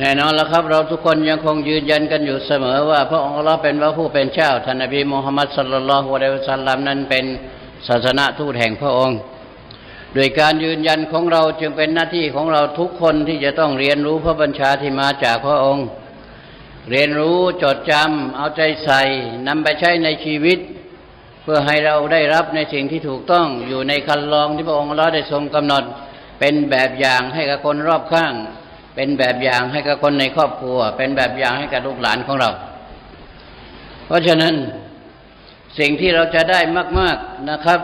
แน่นอนแล้วครับ เราทุกคนยังคงยืนยันกันอยู่เสมอว่า พระองค์อัลลอฮ์เป็นพระผู้เป็นเจ้าท่านนบีมุฮัมมัดสัลลัลฮุอะลัยฮิวะสัลลัมนั้นเป็นศาสนาทูตแห่งพระองค์โดยการยืนยันของเราจึงเป็นหน้าที่ของเราทุกคนที่จะต้องเรียนรู้พระบัญชาที่มาจากพระองค์ เรียนรู้จดจำเอาใจใส่นำไปใช้ในชีวิต เพื่อให้เราได้รับในสิ่งที่ถูกต้องอยู่ในคันลองที่พระองค์เลอฮ์ได้ทรงกำหนดเป็นแบบอย่างให้กับคนรอบข้าง เป็นแบบอย่างให้กับคนในครอบครัว เป็นแบบอย่างให้กับลูกหลานของเรา เพราะฉะนั้นสิ่งที่เราจะได้มาก ๆนะครับ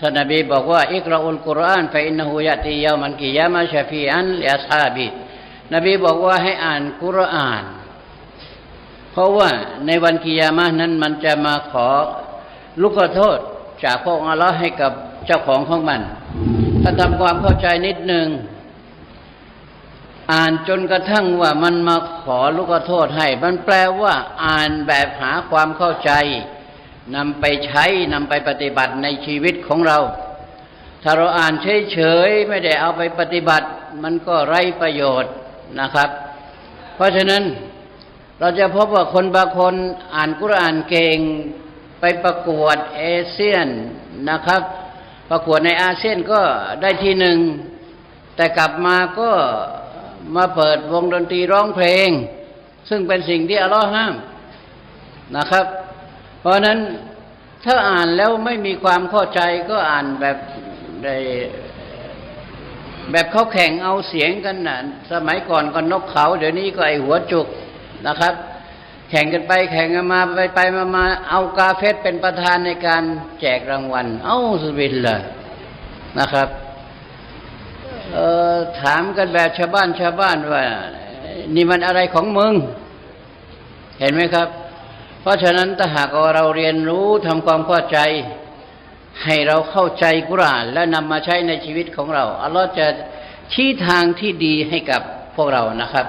ท่านนบีบอกว่าอิกราอุลกุรอานฟะอินนหูยะตียามันกิยามะชฟีอันลิอัสฮาบีนบีบอกว่าให้อ่านกุรอาน เพราะว่าในวันกิยามะนั้นมันจะมาขอลูกโทษจากพระองค์อัลลอฮ์ให้กับเจ้าของของมัน ถ้าทำความเข้าใจนิดหนึ่ง อ่านจนกระทั่งว่ามันมาขอลูกขอโทษให้ มันแปลว่า อ่านแบบหาความเข้าใจนำไปใช้นำไปปฏิบัติในชีวิตของเรา ถ้าเราอ่านเฉยๆไม่ได้เอาไปปฏิบัติ มันก็ไร้ประโยชน์นะครับ เพราะฉะนั้นเราจะพบว่าคนบางคนอ่านกุรอานเก่งไปประกวดเอเชียนนะครับ ประกวดในอาเซียนก็ได้ที่หนึ่ง แต่กลับมาก็มาเปิดวงดนตรีร้องเพลง ซึ่งเป็นสิ่งที่อัลลอฮ์ห้ามนะครับ เพราะนั้นถ้าอ่านแล้วไม่มีความเข้าใจก็อ่านแบบได้แบบเขาแข่งเอาเสียงกันนะ่ะสมัยก่อนก็นกเขา เดี๋ยวนี้ก็ไอหัวจุกนะครับ แข่งกันไปแข่งกันมาไปไปมามาเอากาเฟสเป็นประธานในการแจกรางวัล เอ้าสุบินเลยนะครับ เออถามกันแบบชาวบ้านชาวบ้านว่า นี่มันอะไรของมึง เห็นไหมครับ เพราะฉะนั้นถ้าหากเราเรียนรู้ทำความเข้าใจ ให้เราเข้าใจกุราน และนำมาใช้ในชีวิตของเราอัลลอฮ์จะชี้ทางที่ดีให้กับพวกเรานะครับ